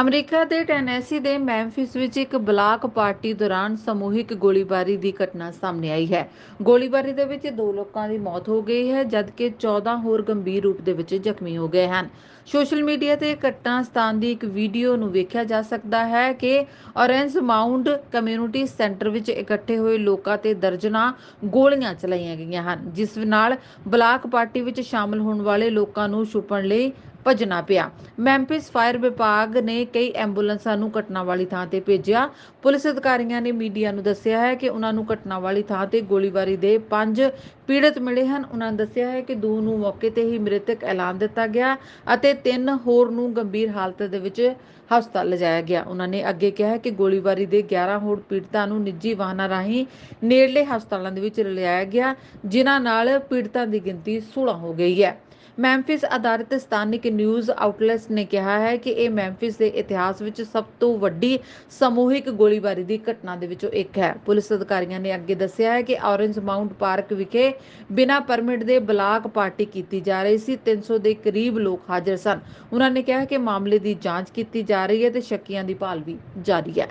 America ਦੇ ਟੈਨੈਸੀ ਦੇ ਮੈਮਫਿਸ ਵਿੱਚ ਇੱਕ ਬਲਾਕ ਪਾਰਟੀ ਦੌਰਾਨ ਸਮੂਹਿਕ ਗੋਲੀਬਾਰੀ ਦੀ ਘਟਨਾ ਸਾਹਮਣੇ ਆਈ ਹੈ। ਗੋਲੀਬਾਰੀ ਦੇ ਵਿੱਚ ਦੋ ਲੋਕਾਂ ਦੀ ਮੌਤ ਹੋ ਗਈ ਹੈ, ਜਦਕਿ 14 ਹੋਰ ਗੰਭੀਰ ਰੂਪ ਦੇ ਵਿੱਚ ਜ਼ਖਮੀ ਹੋ ਗਏ ਹਨ। ਸੋਸ਼ਲ ਮੀਡੀਆ ਤੇ ਘਟਨਾ ਸਥਾਨ ਦੀ ਇੱਕ ਵੀਡੀਓ ਨੂੰ ਵੇਖਿਆ ਜਾ ਸਕਦਾ ਹੈ ਕਿ ਔਰੈਂਜ ਮਾਊਂਟ ਕਮਿਊਨਿਟੀ ਸੈਂਟਰ ਵਿੱਚ ਇਕੱਠੇ ਹੋਏ ਲੋਕਾਂ ਤੇ ਦਰਜਨਾਂ ਗੋਲੀਆਂ ਚਲਾਈਆਂ ਗਈਆਂ ਹਨ, ਜਿਸ ਨਾਲ ਬਲਾਕ ਪਾਰਟੀ ਵਿੱਚ ਸ਼ਾਮਲ ਹੋਣ ਵਾਲੇ ਲੋਕਾਂ ਨੂੰ ਛੁਪਣ ਲਈ ਭੱਜਣਾ ਪਿਆ। ਮੈਂਫਿਸ ਫਾਇਰ ਵਿਭਾਗ ਨੇ ਕਈ ਐਂਬੂਲੈਂਸਾਂ ਨੂੰ ਘਟਨਾ ਵਾਲੀ ਥਾਂ ਤੇ ਭੇਜਿਆ। ਪੁਲਿਸ ਅਧਿਕਾਰੀਆਂ ਨੇ ਮੀਡੀਆ ਨੂੰ ਦੱਸਿਆ ਹੈ ਕਿ ਉਹਨਾਂ ਨੂੰ ਘਟਨਾ ਵਾਲੀ ਥਾਂ ਤੇ ਗੋਲੀਬਾਰੀ ਦੇ ਪੰਜ ਪੀੜਤ ਮਿਲੇ ਹਨ। ਉਹਨਾਂ ਨੇ ਦੱਸਿਆ ਹੈ ਕਿ ਦੋ ਨੂੰ ਮੌਕੇ ਤੇ ਹੀ ਮ੍ਰਿਤਕ ਐਲਾਨ ਦਿੱਤਾ ਗਿਆ ਅਤੇ ਤਿੰਨ ਹੋਰ ਨੂੰ ਗੰਭੀਰ ਹਾਲਤ ਦੇ ਵਿੱਚ ਹਸਪਤਾਲ ਲਿਜਾਇਆ ਗਿਆ। ਉਹਨਾਂ ਨੇ ਅੱਗੇ ਕਿਹਾ ਹੈ ਕਿ ਗੋਲੀਬਾਰੀ ਦੇ 11 ਹੋਰ ਪੀੜਤਾਂ ਨੂੰ ਨਿੱਜੀ ਵਾਹਨਾਂ ਰਾਹੀਂ ਨੇੜਲੇ ਹਸਪਤਾਲਾਂ ਦੇ ਵਿੱਚ ਲਿਜਾਇਆ ਗਿਆ, ਜਿਨ੍ਹਾਂ ਨਾਲ ਪੀੜਤਾਂ ਦੀ ਗਿਣਤੀ 16 ਹੋ ਗਈ ਹੈ। ਮੈਮਫਿਸ ਆਧਾਰਿਤ ਸਥਾਨਿਕ ਨਿਊਜ਼ ਆਊਟਲੈਟਸ ਨੇ ਕਿਹਾ ਹੈ ਕਿ ਇਹ ਮੈਮਫਿਸ ਦੇ ਇਤਿਹਾਸ ਵਿੱਚ ਸਭ ਤੋਂ ਵੱਡੀ ਸਮੂਹਿਕ ਗੋਲੀਬਾਰੀ ਦੀ ਘਟਨਾ ਦੇ ਵਿੱਚੋਂ ਇੱਕ ਹੈ। ਪੁਲਿਸ ਅਧਿਕਾਰੀਆਂ ਨੇ ਅੱਗੇ ਦੱਸਿਆ ਹੈ ਕਿ ਔਰੇਂਜ ਮਾਊਂਟ ਪਾਰਕ ਵਿਖੇ ਬਿਨਾਂ ਪਰਮਿਟ ਦੇ ਬਲਾਕ ਪਾਰਟੀ ਕੀਤੀ ਜਾ ਰਹੀ ਸੀ। 300 ਦੇ ਕਰੀਬ ਲੋਕ ਹਾਜ਼ਰ ਸਨ। ਉਹਨਾਂ ਨੇ ਕਿਹਾ ਕਿ ਮਾਮਲੇ ਦੀ ਜਾਂਚ ਕੀਤੀ ਜਾ ਰਹੀ ਹੈ ਤੇ ਸ਼ੱਕੀਆਂ ਦੀ ਭਾਲ ਵੀ ਜਾਰੀ ਹੈ।